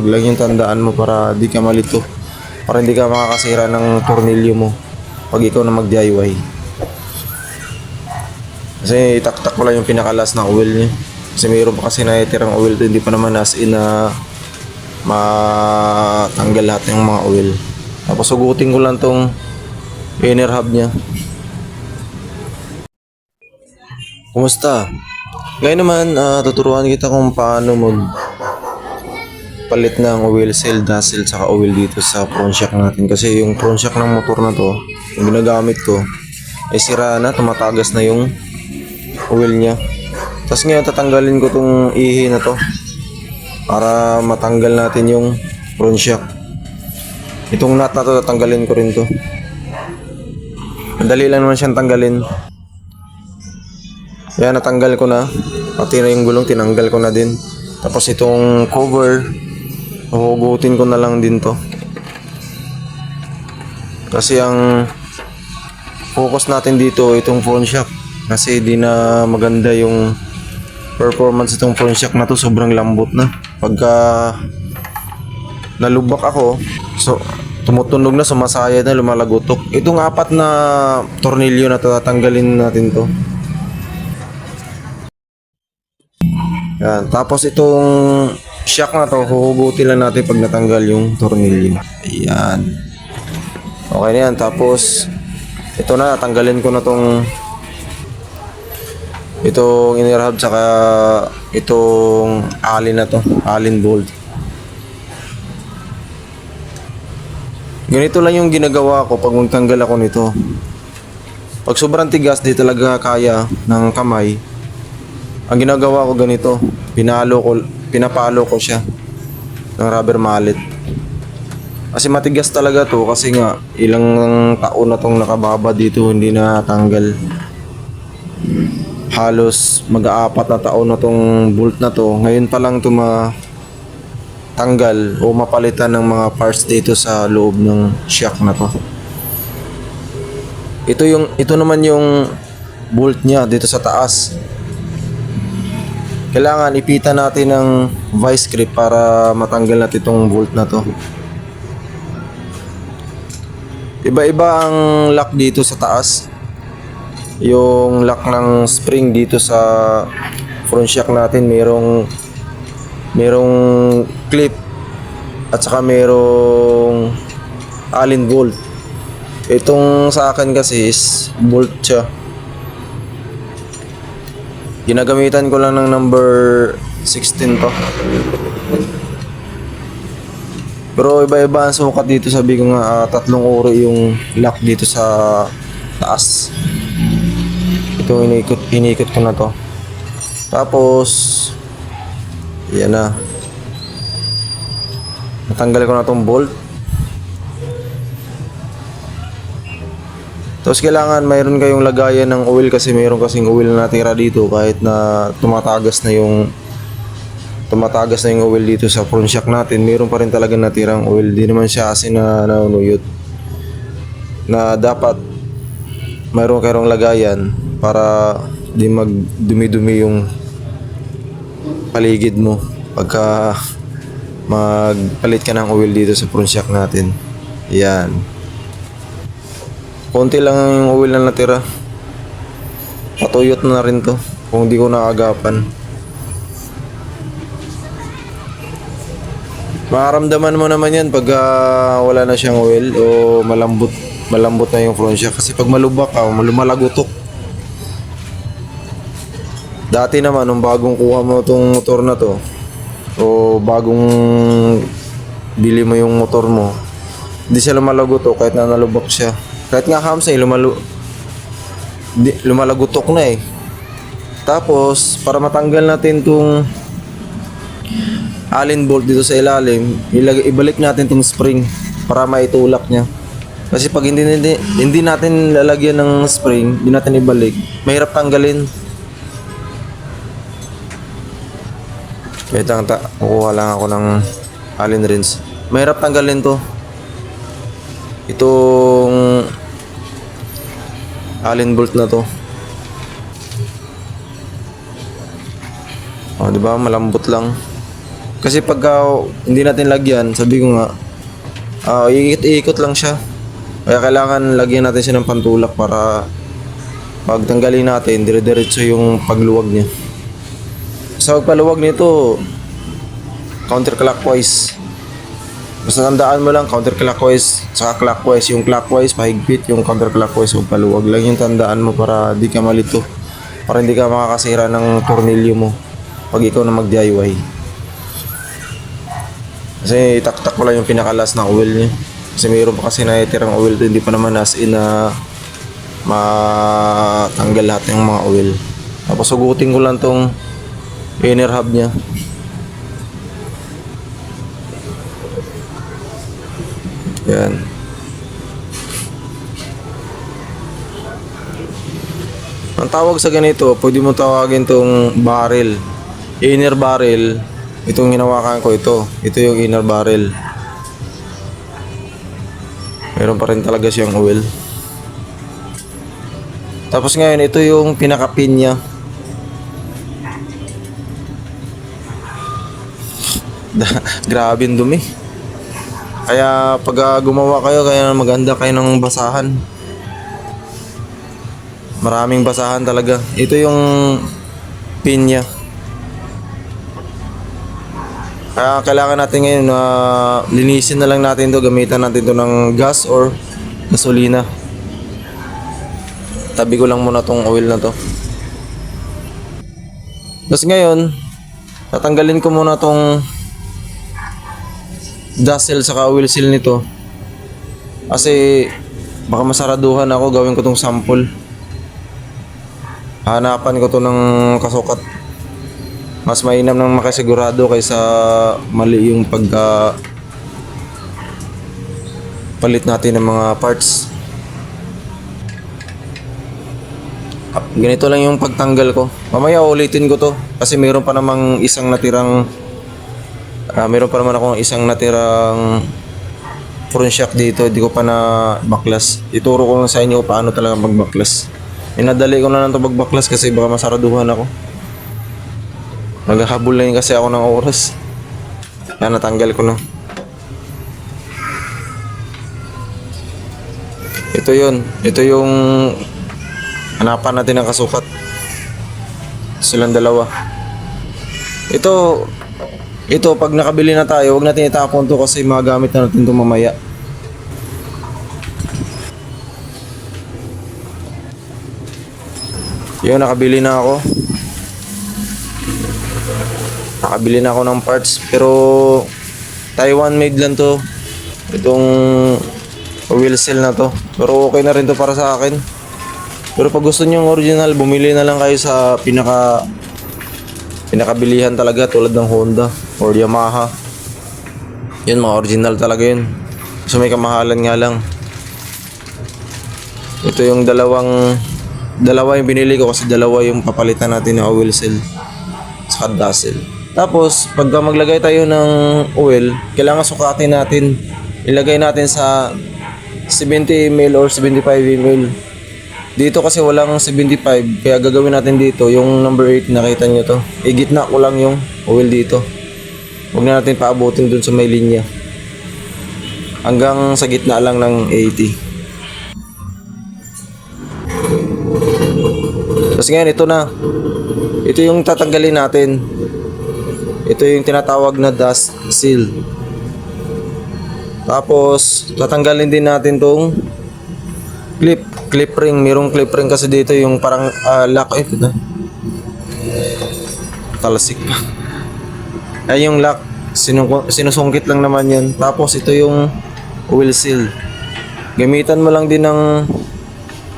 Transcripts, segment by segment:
Huwag lang yung tandaan mo para di ka malito. Para hindi ka makakasira ng tornilyo mo pag ikaw na mag-DIY. Kasi itaktak ko lang yung pinakalas na oil niya. Kasi mayroon pa kasi naitirang oil to, hindi pa naman as in na matanggal lahat ng mga oil. Tapos sugutin ko lang tong inner hub niya. Kumusta? Ngayon naman, ah, tuturuan kita kung paano mag palit ng oil seal, dazzle, saka oil dito sa front shock natin. Kasi yung front shock ng motor na to, yung ginagamit ko, ay sira na, tumatagas na yung oil niya. Tapos ngayon, tatanggalin ko tong ihi na to para matanggal natin yung front shock. Itong nut na to, tatanggalin ko rin to. Madali lang naman siyang tanggalin. Yan, natanggal ko na. Pati na yung gulong, tinanggal ko na din. Tapos itong cover, huhugutin ko na lang din to. Kasi ang focus natin dito, itong phone shock. Kasi di na maganda yung performance itong phone shock na to. Sobrang lambot na. Pagka nalubak ako, so tumutunog na, sumasayad na, lumalagutok. Itong apat na tornilyo na tatanggalin natin to. Yan. Tapos itong shock na to, huhugutin lang natin pag natanggal yung tornilyo. Ayan. Okay na yan. Tapos, ito na, tanggalin ko na tong itong inner hub saka itong alin na to, alin bolt. Ganito lang yung ginagawa ko pag magtanggal ako nito. Pag sobrang tigas, di talaga kaya ng kamay. Ang ginagawa ko ganito, pinalo ko, pinapalo ko siya ng rubber mallet. Kasi matigas talaga to kasi nga ilang taon na tong nakababa dito hindi na tanggal. Halos mag-aapat na taon na tong bolt na to. Ngayon pa lang to tanggal o mapalitan ng mga parts dito sa loob ng shock na to. Ito yung ito naman yung bolt niya dito sa taas kailangan ipita natin ng vice grip para matanggal natin itong bolt na to. Iba-iba ang lock dito sa taas. Yung lock ng spring dito sa front shock natin merong merong clip at saka merong allen bolt. Itong sa akin kasi is bolt siya. Ginagamitan ko lang ng number 16 to. Pero iba-iba ang sukat dito. Sabi ko nga, ah, tatlong uri yung lock dito sa taas. Ito inikot, inikot ko na to. Tapos, yan na. Natanggal ko na tong bolt. Tapos kailangan mayroon kayong lagayan ng oil kasi mayroon kasing oil na natira dito kahit na tumatagas na yung tumatagas na yung oil dito sa front shock natin, mayroon pa rin talaga natirang oil. Di naman siya kasi na naunuyot. Na dapat mayroon kayong lagayan para di magdumi-dumi yung paligid mo pagka magpalit ka ng oil dito sa front shock natin. Yan. Konti lang yung oil na natira. Patuyot na rin to. Kung di ko naagapan. Makaramdaman mo naman yan pag ah, wala na siyang oil o malambot malambot na yung front shock. Kasi pag malubak ka, lumalagutok. Dati naman, nung bagong kuha mo itong motor na to, o bagong bili mo yung motor mo, hindi siya lumalagutok kahit na nalubak siya. Kahit nga hamsa, eh, lumalu di, lumalagutok na eh. Tapos, para matanggal natin tong allen bolt dito sa ilalim, ilagay, ibalik natin tong spring para maitulak niya. Kasi pag hindi, hindi, hindi natin lalagyan ng spring, hindi natin ibalik, mahirap tanggalin. Wait lang, ta kukuha lang ako ng allen rinse. Mahirap tanggalin to. Itong allen bolt na to. Oh, di ba? Malambot lang. Kasi pagka hindi natin lagyan, sabi ko nga, ah iikot-ikot lang siya. Kaya kailangan lagyan natin siya ng pantulak para pag tanggalin natin, dire-diretso yung pagluwag niya. Sa pagpaluwag nito, counterclockwise. Basta tandaan mo lang counterclockwise saka clockwise. Yung clockwise pahigpit, yung counterclockwise huwag paluwag lang yung tandaan mo para di ka malito. Para hindi ka makakasira ng tornilyo mo pag ikaw na mag-DIY. Kasi itaktak ko lang yung pinakalas ng oil niya. Kasi mayroon pa kasi naitirang oil to, hindi pa naman as in na matanggal lahat ng mga oil. Tapos sugutin ko lang tong inner hub niya. Tawag sa ganito, pwede mo tawagin tong barrel. Inner barrel. Itong hinawakan ko ito. Ito yung inner barrel. Meron pa rin talaga siyang oil. Tapos ngayon, ito yung pinaka-pin niya. Grabe yung dumi. Kaya pag ah, gumawa kayo, kaya maganda kayo ng basahan. Maraming basahan talaga. Ito yung pin niya. Kaya kailangan natin ngayon na linisin na lang natin to Gamitan natin to ng gas or gasolina. Tabi ko lang muna tong oil na to. Tapos ngayon, tatanggalin ko muna tong dust saka oil seal nito. Kasi baka masaraduhan ako gawin ko tong sample. Hanapan ko to ng kasukat. Mas mainam nang makasigurado kaysa mali yung pagka palit natin ng mga parts. Ah, Ganito lang yung pagtanggal ko. Mamaya ulitin ko to kasi mayroon pa namang isang natirang ah mayroon pa naman akong isang natirang front shock dito. Hindi ko pa na baklas. Ituro ko lang sa inyo paano talaga magbaklas. Inadali ko na lang to magbaklas kasi baka masaraduhan ako. Naghahabol lang kasi ako ng oras. Kaya natanggal ko na. Ito yun. Ito yung hanapan natin ng kasukat. Silang dalawa. Ito, ito pag nakabili na tayo, huwag natin itapon to kasi magamit na natin to mamaya. Yun, nakabili na ako. Nakabili na ako ng parts pero Taiwan made lang to. Itong wheel seal na to. Pero okay na rin to para sa akin. Pero pag gusto niyo ng original, bumili na lang kayo sa pinaka pinakabilihan talaga tulad ng Honda or Yamaha. Yun, mga original talaga yun. So may kamahalan nga lang. Ito yung dalawang dalawa yung binili ko kasi dalawa yung papalitan natin ng oil seal sa seal. Tapos, pagka maglagay tayo ng oil, kailangan sukatin natin. Ilagay natin sa 70 ml or 75 ml. Dito kasi walang 75, kaya gagawin natin dito, yung number 8, nakita nyo to. Igitna ko lang yung oil dito. Huwag na natin paabutin dun sa may linya. Hanggang sa gitna lang ng 80. Tapos ngayon, ito na. Ito yung tatanggalin natin. Ito yung tinatawag na dust seal. Tapos, tatanggalin din natin tong clip, clip ring. Merong clip ring kasi dito yung parang ah, lock. Eh, ito Talasik pa. Ay, yung lock. Sinu- sinusungkit lang naman yun. Tapos, ito yung wheel seal. Gamitan mo lang din ng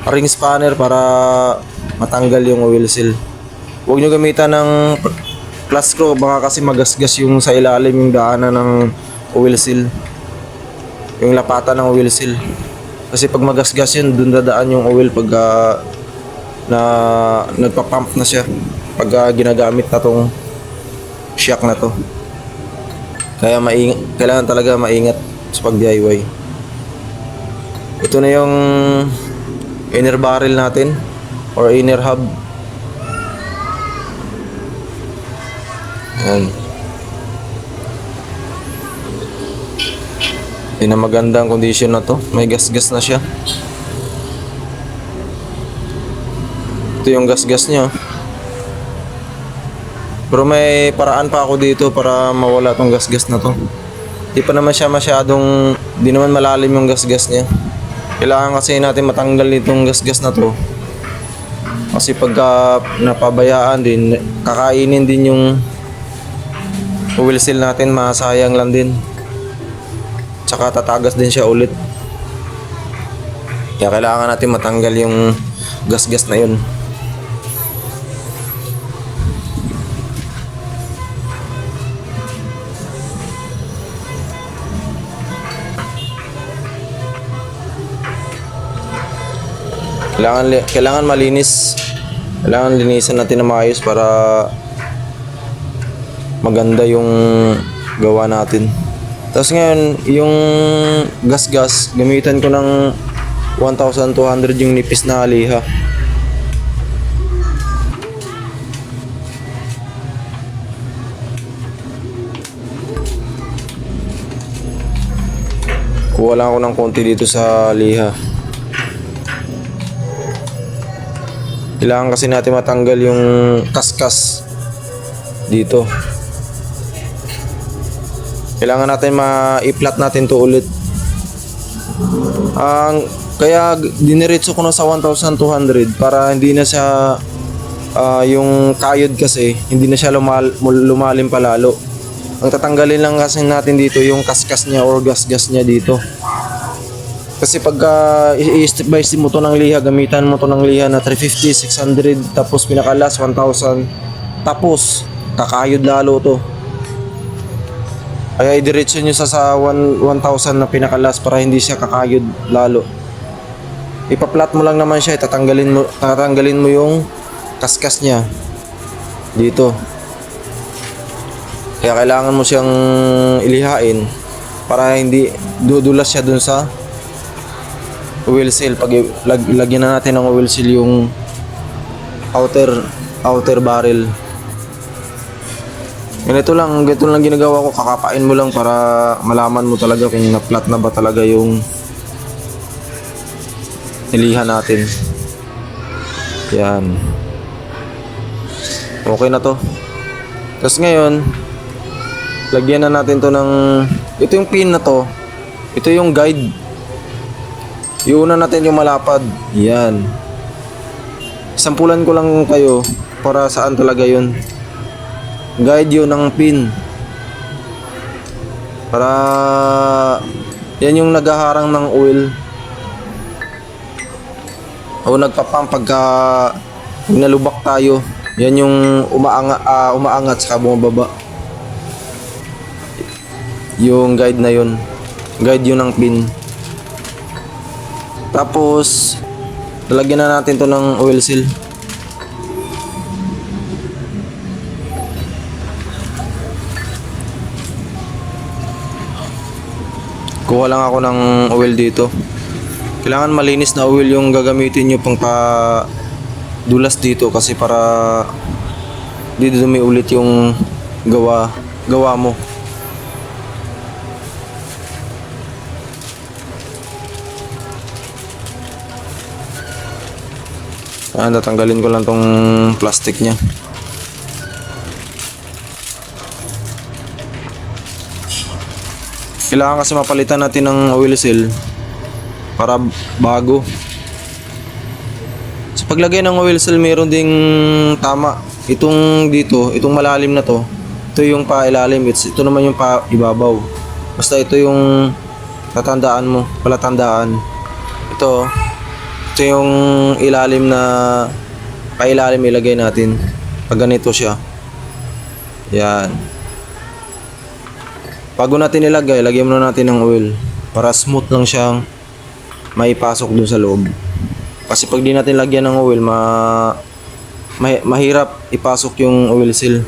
ring spanner para matanggal yung wheel seal. Huwag nyo gamitan ng plus screw baka kasi magasgas yung sa ilalim yung daanan ng wheel seal. Yung lapatan ng wheel seal. Kasi pag magasgas yun, dun dadaan yung oil pag ah, na nagpa-pump na siya. Pag ah, ginagamit na tong shock na to. Kaya maing kailangan talaga maingat sa pag-DIY. Ito na yung inner barrel natin or inner hub. Ayan. Hindi na maganda ang condition na to. May gas-gas na siya. Ito yung gas-gas niya. Pero may paraan pa ako dito para mawala tong gas-gas na to. Hindi pa naman siya masyadong, di naman malalim yung gas-gas niya. Kailangan kasi natin matanggal itong gas-gas na to kasi pagka napabayaan din, kakainin din yung oil seal natin, masayang lang din. Tsaka tatagas din siya ulit. Kaya kailangan natin matanggal yung gas-gas na yun. Kailangan, kailangan malinis. Kailangan linisan natin na maayos para maganda yung gawa natin. Tapos ngayon, yung gas-gas, gamitan ko ng 1,200 yung nipis na aliha. Kuha lang ako ng konti dito sa liha. Kailangan kasi natin matanggal yung kaskas dito. Kailangan natin ma-i-flat natin to ulit. Ang kaya diniretso ko na sa 1,200 para hindi na siya ah, yung kayod kasi hindi na siya lumal, lumalim pa lalo. Ang tatanggalin lang kasi natin dito yung kaskas niya or gas-gas niya dito. Kasi pagka i- i- step by step mo to ng liha, gamitan mo to ng liha na 350, 600, tapos pinakalas 1,000. Tapos, kakayod lalo to. Kaya idiretso nyo sa, sa 1 1,000 na pinakalas para hindi siya kakayod lalo. Ipaplat mo lang naman siya, tatanggalin mo, tatanggalin mo yung kaskas niya. Dito. Kaya kailangan mo siyang ilihain para hindi dudulas siya dun sa oil seal. Pag lag, lagyan na natin ng oil seal yung outer outer barrel. Ganito lang ganito lang ginagawa ko. Kakapain mo lang para malaman mo talaga kung na-flat na ba talaga yung nilihan natin. Yan. Okay na to. Tapos ngayon lagyan na natin to ng ito yung pin na to. Ito yung guide Iuna natin yung malapad. Yan. Sampulan ko lang kayo para saan talaga yun. Guide yun ng pin. Para yan yung naghaharang ng oil. O nagpapam pagka pag nalubak tayo. Yan yung umaanga, ah, umaangat sa bumababa. Yung guide na yun. Guide yun ng pin. Tapos, lalagyan na natin to ng oil seal. Kuha lang ako ng oil dito. Kailangan malinis na oil yung gagamitin nyo pang pa dulas dito kasi para di dumi ulit yung gawa gawa mo. Ah, natanggalin ko lang tong plastic niya. Kailangan kasi mapalitan natin ng oil seal para bago. Sa paglagay ng oil seal, meron ding tama. Itong dito, itong malalim na to, ito yung pa ilalim, it's, ito naman yung pa ibabaw. Basta ito yung tatandaan mo, palatandaan. Ito, ito yung ilalim na pailalim ilagay natin. Pag ganito siya. Yan. Bago natin ilagay, lagyan muna natin ng oil para smooth lang siyang maipasok dun sa loob. Kasi pag di natin lagyan ng oil, ma, ma mahirap ipasok yung oil seal.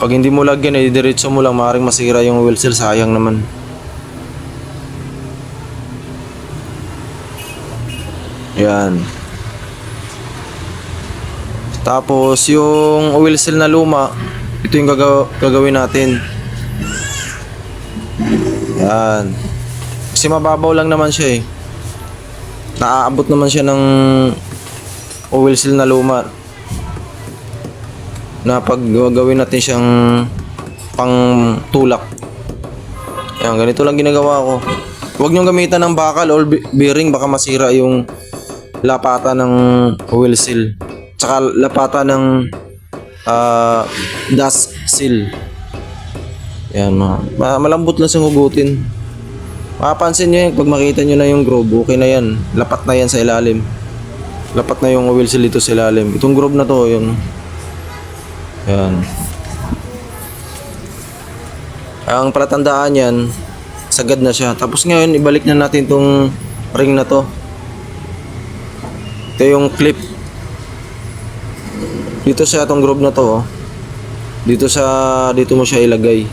Pag hindi mo lagyan, eh, diretso mo lang, maaaring masira yung oil seal, sayang naman. Yan. Tapos yung oil seal na luma, ito yung gagaw- gagawin natin. Yan. Kasi mababaw lang naman siya eh. Naaabot naman siya ng oil seal na luma. Na pag gagawin natin siyang pang tulak. Yan, ganito lang ginagawa ko. Huwag niyong gamitan ng bakal or be- bearing baka masira yung lapata ng oil seal. Tsaka lapata ng ah, dust seal. Yan, ma ma- malambot lang siyang hugutin. Mapapansin nyo yun, pag makita nyo na yung groove, okay na yan. Lapat na yan sa ilalim. Lapat na yung oil seal dito sa ilalim. Itong groove na to, yun. Yan. Ang palatandaan yan, sagad na siya. Tapos ngayon, ibalik na natin tong ring na to. Ito yung clip. Dito sa tong groove na to, oh. Dito sa, dito mo siya ilagay.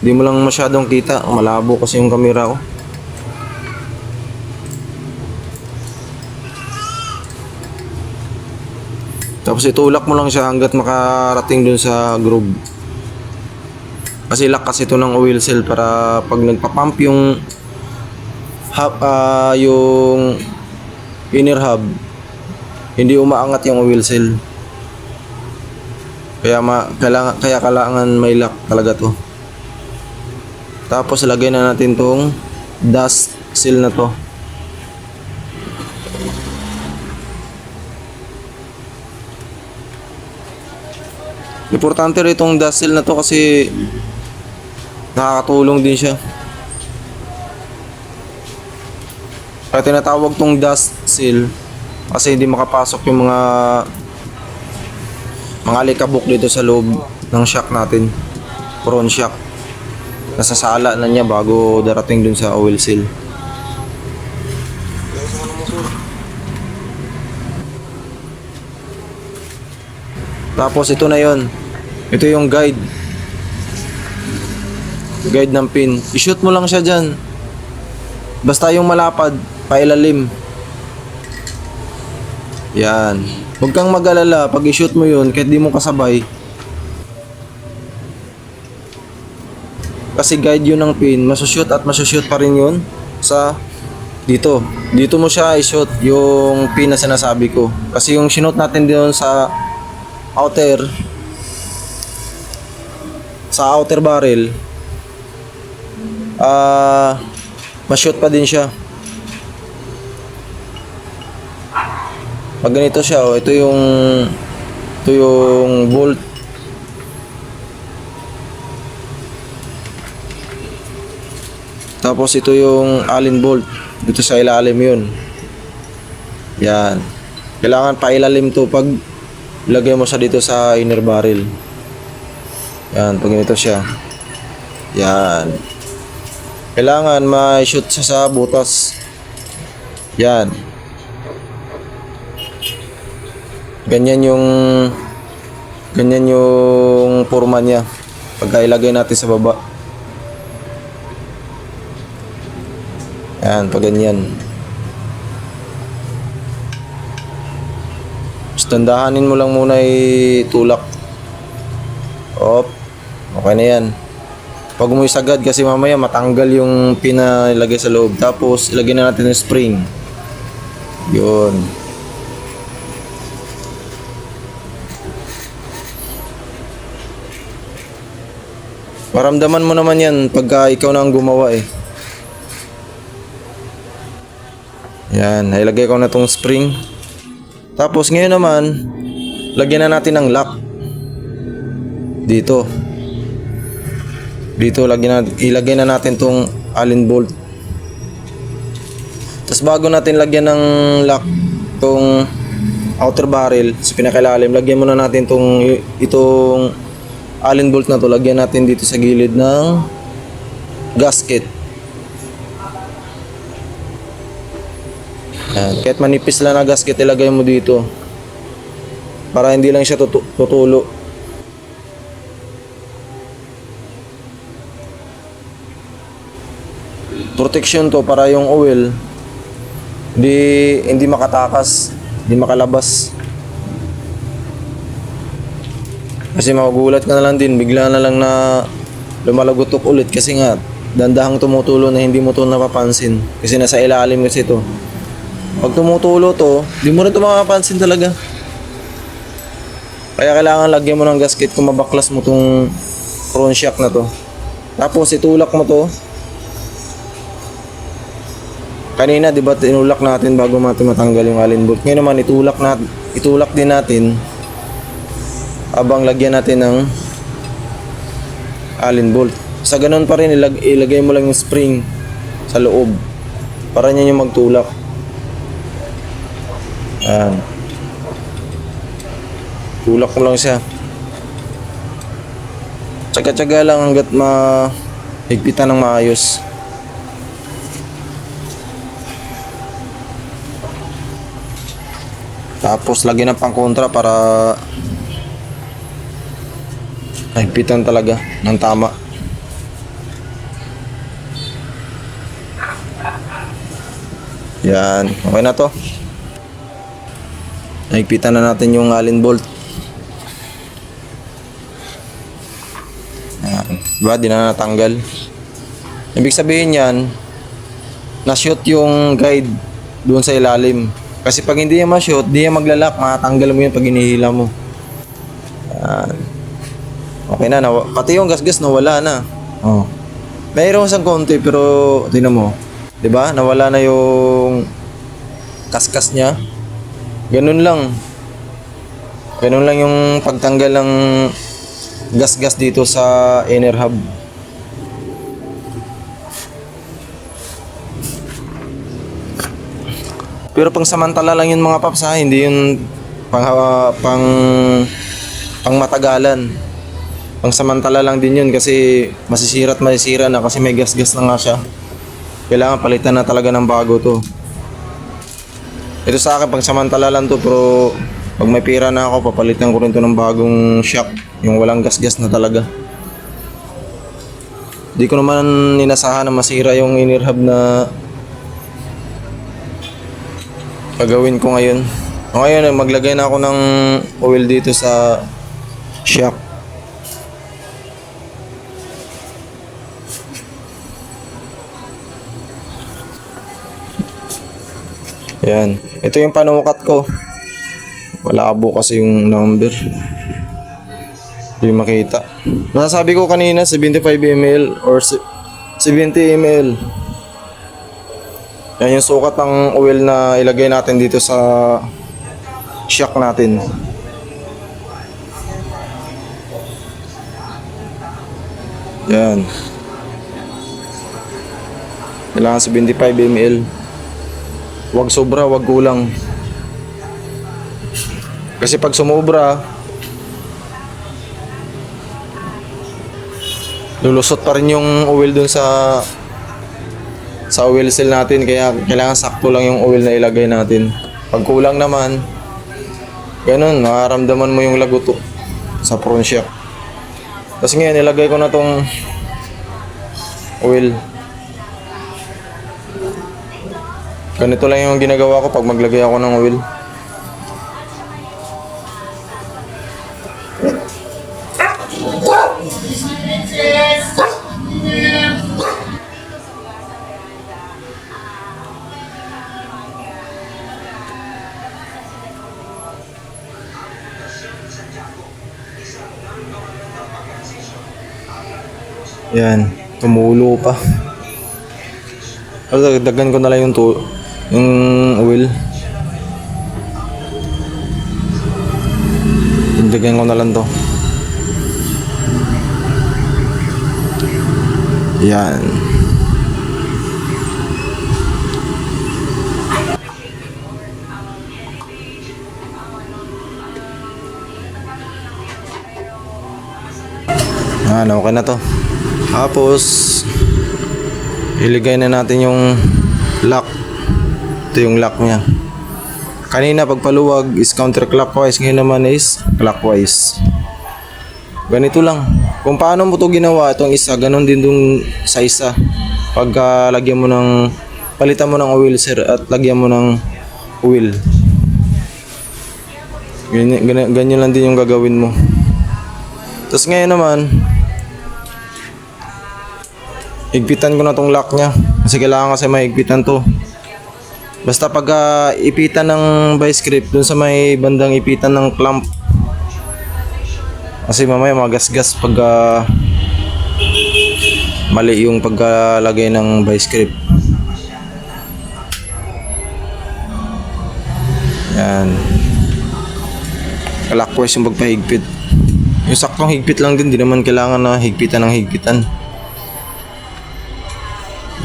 Di mo lang masyadong kita. Malabo kasi yung camera ko. Tapos itulak mo lang siya hanggat makarating dun sa groove. Kasi lock kasi ito ng oil seal para pag nagpa-pump yung hub, ah, yung inner hub, hindi umaangat yung oil seal. Kaya ma, kailangan, kaya kailangan may lock talaga to. Tapos lagay na natin tong dust seal na to. Importante rin itong dust seal na to kasi nakakatulong din siya. Kaya tinatawag tong dust seal kasi hindi makapasok yung mga mga alikabok dito sa loob ng shock natin. Front shock. Nasasala na niya bago darating dun sa oil seal. Tapos ito na yon. Ito yung guide. Guide ng pin. I-shoot mo lang siya dyan. Basta yung malapad, pailalim. Yan. Huwag kang mag-alala. Pag i-shoot mo yun, kahit di mo kasabay. Kasi guide yun ng pin. Masushoot at masushoot pa rin yun sa dito. Dito mo siya i-shoot yung pin na sinasabi ko. Kasi yung shinoot natin doon sa outer sa outer barrel ah ma-shoot pa din siya. Pag ganito siya oh, ito yung ito yung bolt. Tapos ito yung allen bolt. Dito sa ilalim yun. Yan. Kailangan pailalim to pag Ilagay mo siya dito sa inner barrel. Yan, pag ganito siya. Yan. Kailangan ma-shoot siya sa butas. Yan. Ganyan yung ganyan yung forma niya pagka ilagay natin sa baba. Yan, pag ganyan. Tandahanin mo lang muna itulak. Op. Okay na yan. Pag mo sagad kasi mamaya matanggal yung pinalagay sa loob. Tapos ilagay na natin yung spring. Yun. Maramdaman mo naman yan pagka ikaw na ang gumawa eh. Yan, ilagay ko na tong spring. Tapos ngayon naman, lagyan na natin ng lock. Dito. Dito lagyan na, ilagay na natin tong allen bolt. Tapos bago natin lagyan ng lock tong outer barrel sa pinakailalim, lagyan muna natin tong itong allen bolt na to, lagyan natin dito sa gilid ng gasket. Yan. Kahit manipis lang na gasket, ilagay mo dito. Para hindi lang siya tutu- tutulo. Protection to para yung oil hindi hindi makatakas, hindi makalabas. Kasi magugulat ka na lang din, bigla na lang na lumalagotok ulit kasi nga dandahang tumutulo na hindi mo to napapansin. Kasi nasa ilalim kasi to. Pag tumutulo to, di mo rin ito mapapansin talaga. Kaya kailangan lagyan mo ng gasket kung mabaklas mo tong crown shock na to. Tapos itulak mo to. Kanina 'di ba tinulak natin bago natin matanggal yung allen bolt. Ngayon naman itulak natin, itulak din natin abang lagyan natin ng allen bolt. Sa ganun pa rin ilag, ilagay mo lang yung spring sa loob para niya yung magtulak. Ayan. Tulak mo lang siya. Tsaga-tsaga lang hanggat mahigpitan ng maayos. Tapos lagyan ng pangkontra para mahigpitan talaga ng tama. Yan, okay na to. Nahigpitan na natin yung allen bolt. Ayan. Diba? Di na natanggal. Ibig sabihin yan, na-shoot yung guide doon sa ilalim. Kasi pag hindi yan ma-shoot, di yan maglalak. Matanggal mo yun pag hinihila mo. Ayan. Okay na, nawa- pati yung gasgas nawala na. Oh. Mayroon isang konti pero tingnan mo. 'Di ba? Nawala na yung kaskas niya. Ganun lang. Ganun lang yung pagtanggal ng gas-gas dito sa inner hub. Pero pang samantala lang yun mga paps ha, hindi yun pang pang pang matagalan. Pang samantala lang din yun kasi masisira at masisira na kasi may gas-gas na nga siya. Kailangan palitan na talaga ng bago to. Ito sa akin, pang samantala lang to pero pag may pira na ako, papalitan ko rin to ng bagong shock. Yung walang gas-gas na talaga. Di ko naman ninasahan na masira yung inner hub na gagawin ko ngayon. O ngayon, maglagay na ako ng oil dito sa shock. Yan. Ito yung panukat ko. Wala bukas yung number. Hindi makita. Nasabi ko kanina 75 ml or se- 70 ml. Yan yung sukat ng oil na ilagay natin dito sa shock natin. Yan. Kailangan 75 ml. Huwag sobra, huwag kulang. Kasi pag sumobra, lulusot pa rin yung oil dun sa sa oil seal natin kaya kailangan sakto lang yung oil na ilagay natin. Pag kulang naman, ganun, makaramdaman mo yung laguto sa front shock. Tapos ngayon, ilagay ko na tong oil. Ganito lang yung ginagawa ko pag maglagay ako ng oil. Yan, tumulo pa. Pero dagdagan ko na lang yung tu yung oil. Dagdagan ko na lang to. Yan. Ah, okay na to. Tapos, iligay na natin yung lock. Ito yung lock niya. Kanina pagpaluwag is counterclockwise, ngayon naman is clockwise. Ganito lang. Kung paano mo to ginawa itong isa, ganun din dun sa isa. Pagka lagyan mo ng, palitan mo ng oil sir at lagyan mo ng oil. Ganyan, ganyan, ganyan lang din yung gagawin mo. Tapos ngayon naman, higpitan ko na tong lock niya. Kasi kailangan kasi mahigpitan to. Basta pag ah, ipitan ng vice grip dun sa may bandang ipitan ng clamp. Kasi mamaya magasgas pag ah, mali yung pagkalagay ng vice grip. Yan. Clockwise yung pagpahigpit. Yung saktong higpit lang din, di naman kailangan na higpitan ng higpitan.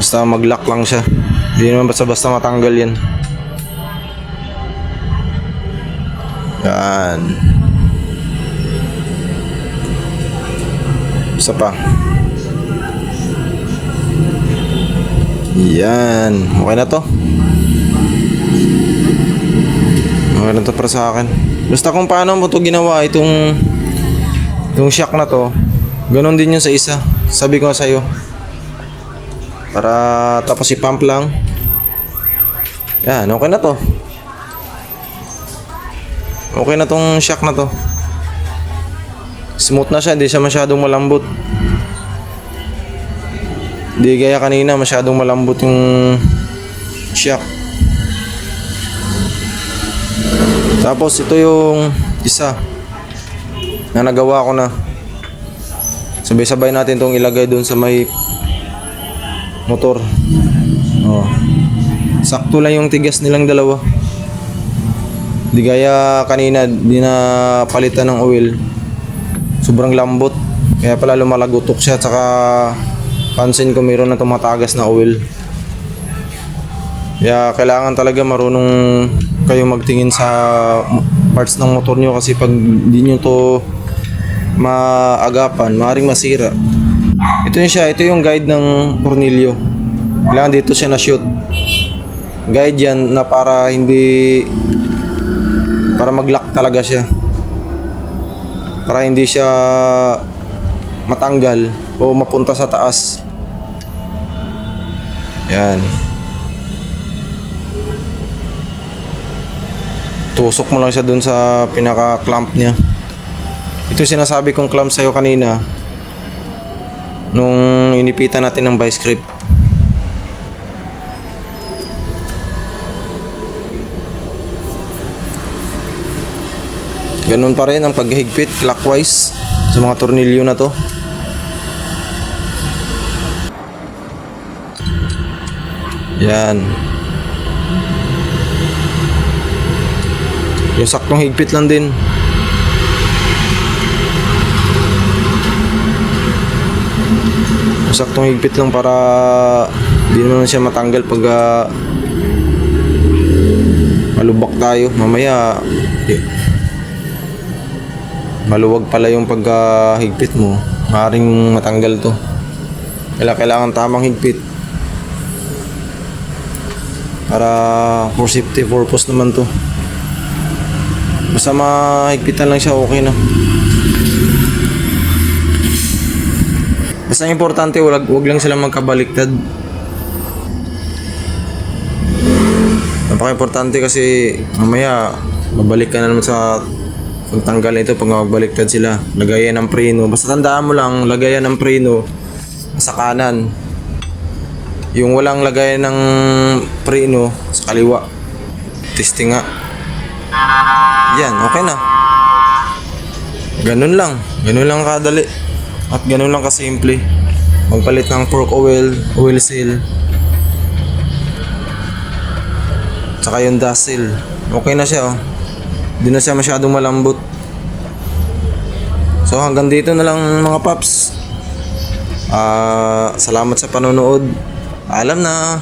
Basta mag-lock lang siya. Hindi naman basta-basta matanggal yan. Yan. Isa pa. Yan. Okay na to. Okay na to para sa akin. Basta kung paano mo to ginawa itong itong shock na to. Ganon din yun sa isa. Sabi ko sa iyo. Para tapos i-pump lang. Yan, okay na to. Okay na tong shock na to. Smooth na siya, hindi siya masyadong malambot. Hindi gaya kanina, masyadong malambot yung shock. Tapos ito yung isa na nagawa ko na. Sabay-sabay natin tong ilagay doon sa may motor. Oh. Sakto lang yung tigas nilang dalawa. Di gaya kanina, di na palitan ng oil. Sobrang lambot. Kaya pala lumalagutok siya. Tsaka pansin ko mayroon na tumatagas na oil. Kaya kailangan talaga marunong kayo magtingin sa parts ng motor nyo kasi pag hindi nyo to maagapan, maaaring masira. Ito yun siya, ito yung guide ng tornilyo. Kailangan dito siya na-shoot. Guide yan na para hindi para mag-lock talaga siya. Para hindi siya matanggal o mapunta sa taas. Yan. Tusok mo lang siya dun sa pinaka-clamp niya. Ito sinasabi kong clamp sa'yo kanina nung inipitan natin ng vice grip. Ganun pa rin ang paghigpit clockwise sa mga tornilyo na to. Yan. Yung saktong higpit lang din. Saktong higpit lang para di naman siya matanggal pag ah, malubak tayo. Mamaya maluwag pala yung pagkahigpit mo. Maaaring matanggal to. Kaya kailangan tamang higpit. Para for safety purpose naman to. Basta mahigpitan lang siya, okay na. Basta importante, wag, wag lang sila magkabaliktad. Napaka-importante kasi mamaya babalik ka na naman sa pagtanggal nito pag magbaliktad sila. Lagayan ng preno. Basta tandaan mo lang, lagayan ng preno sa kanan. Yung walang lagayan ng preno sa kaliwa. Testing nga. Yan, okay na. Ganun lang. Ganun lang kadali. At ganun lang kasimple. Magpalit ng fork oil, oil seal. Tsaka yung dust seal. Okay na siya oh. Hindi na siya masyadong malambot. So hanggang dito na lang mga paps. Ah, salamat sa panonood. Alam na.